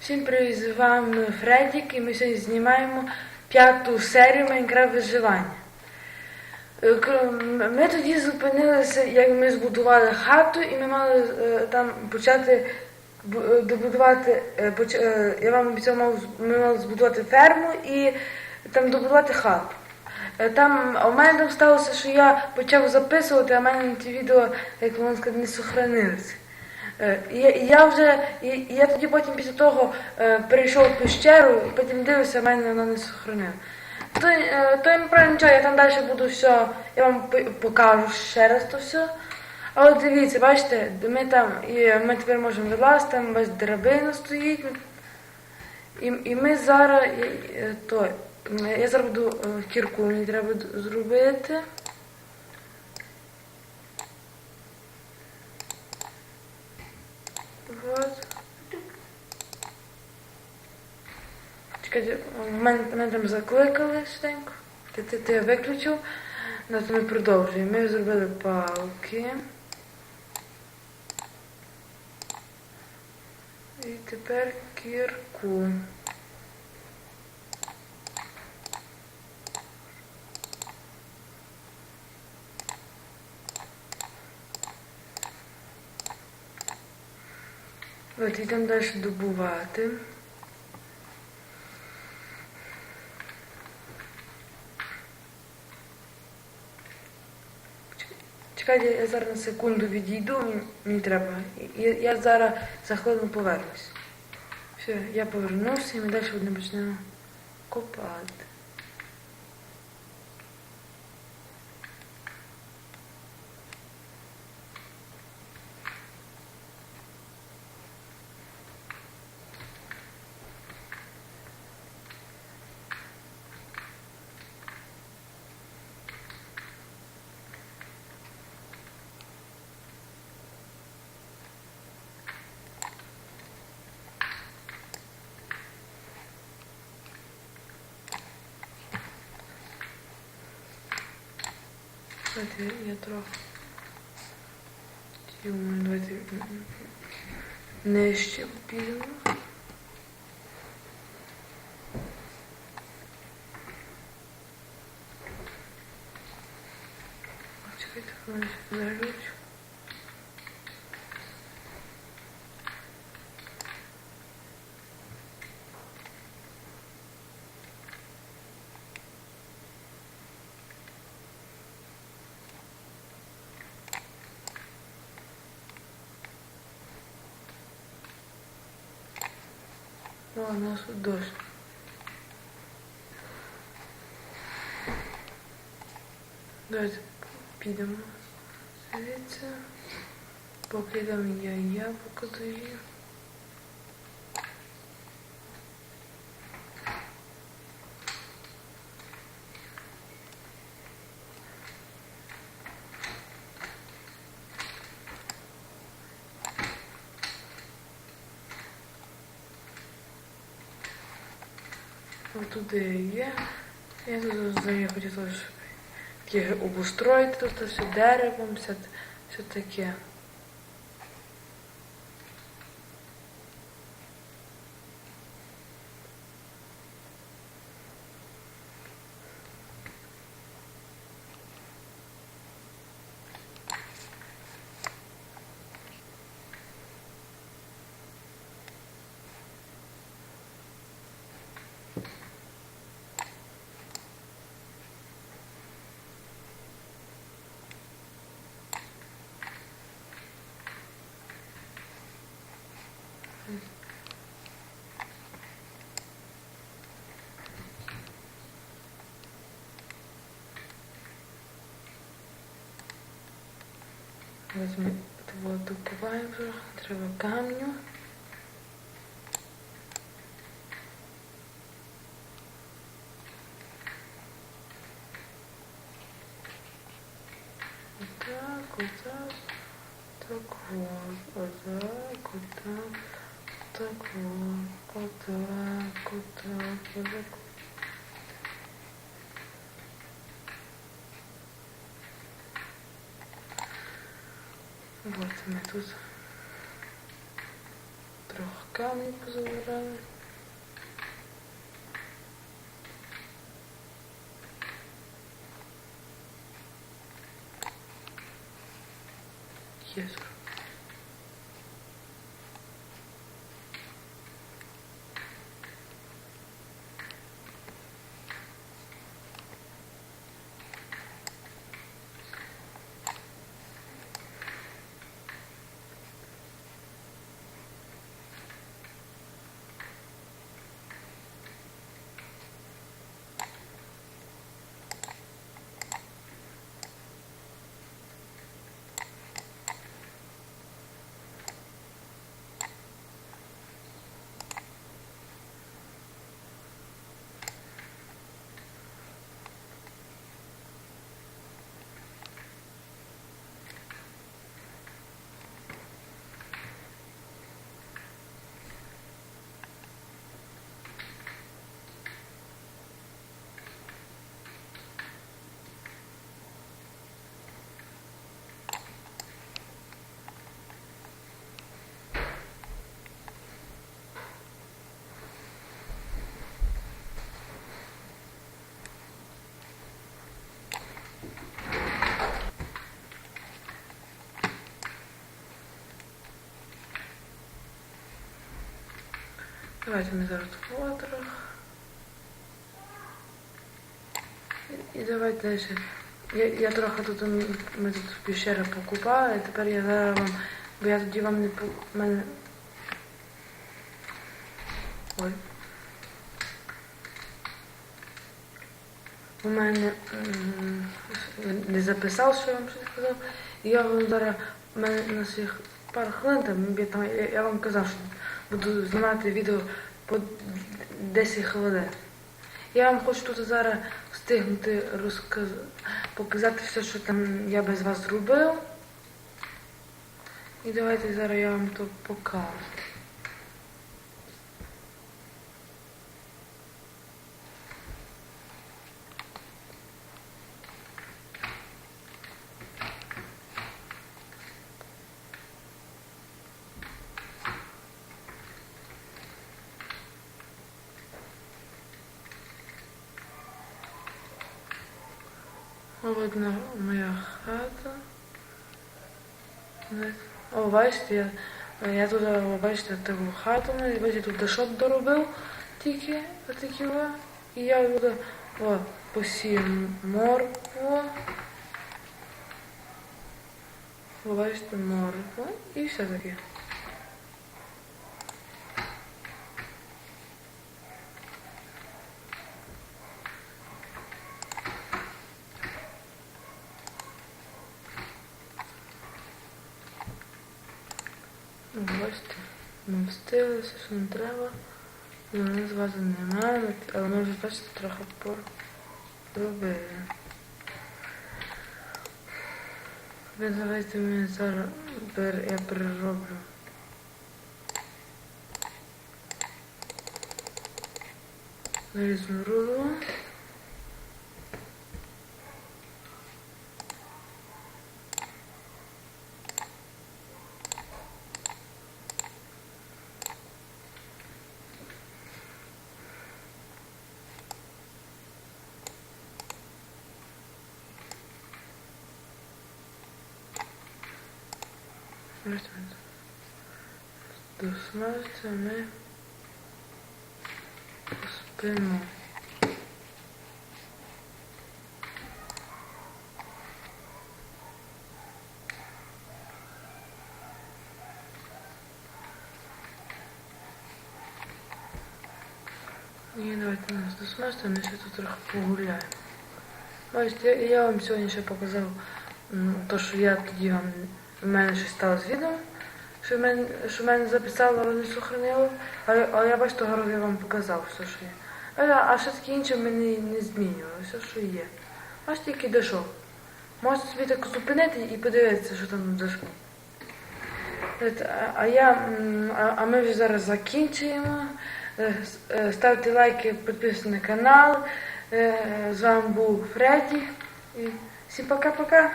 Всім привіт, з вами Фредік і ми сьогодні знімаємо п'яту серію Майнкрафт виживання. Е, Ми тоді зупинилися, як ми збудували хату, і ми мали е, там почати е, добудувати. Я вам обіцяв, ми мали збудувати ферму і там добудувати хату. Там у мене там сталося, що я почав записувати, а в мене ті відео, як воно сказати, не сохранилися. Е, я, я вже, і я тоді потім після того е, перейшов в пещеру, потім дивився, в мене воно не сохранило. То, е, я правильно нічого, я там далі буду все, я вам покажу ще раз то все. Але дивіться, бачите, ми там, і ми тепер можемо вилазити, там ось драбина стоїть. І, і ми зараз, то, я зараз буду кірку, мені треба зробити. Вот. Чекайте, мене, мене там закликали швиденько. Ти, ти, ти виключив. Ну, то ми продовжуємо. Ми зробили палки. І тепер кірку. От йдемо далі добувати. Чекайте, я зараз на секунду відійду, мені, треба. Я, я зараз за хвилину повернусь. Все, я повернувся і ми далі будемо почнемо копати. Давайте я трохи. Думаю, давайте м, м, нижче підемо. Чекайте, хвилинку, зажуть. О, у нас тут дощ. Давайте підемо звідси. Поки там я яблуко доїм. Туди є. Я тут я хотів теж таке обустроїти тут все деревом, все, все таке. Ось ми того треба камню. Отак, отак, так вот, отак, отак, так вот, отак, отак, отак. Вот ми тут Трохи камні позабирали. Є. Давайте ми зараз фотрах. І давайте далі. Я, я трохи тут ми тут піщери покупали, тепер я зараз вам, бо я тоді вам не по мене. Ой. У мене не записав, що я вам щось сказав. Я вам зараз у мене на своїх пару хвилин я, там, я, я вам казав, що буду знімати відео по 10 хвилин. Я вам хочу тут зараз встигнути розказ... показати все, що там я без вас зробив. І давайте зараз я вам то покажу. Видно моя хата. О, бачите, я, я тут, бачите, таку хату, бачите, тут дешот доробив тільки отакі о. І я буду о, посію моркву. О, бачите, моркву і все таке. Ну, Бачите, ми встилися, що не треба. Ну, мене з вази немає, але ми вже бачите трохи поробили. Ви давайте мені зараз я перероблю. Нарізну рулу. До смерті ми спимо. І давайте нас до смерті, ми ще тут трохи погуляємо. Бачите, я, я вам сьогодні ще показав м, то, що я тоді вам в мене щось стало з відео, що в мене, що в мене записало, але не сохранило. Але, але я бачу, того я вам показав все, що є. А, а ще таке інше мені не змінювало, все, що є. Бачите, який дошов. Можете собі так зупинити і подивитися, що там дійшло. А, я, а, ми вже зараз закінчуємо. Е, е, Ставте лайки, підписуйтесь на канал. Е, З вами був Фредді. Всім пока-пока.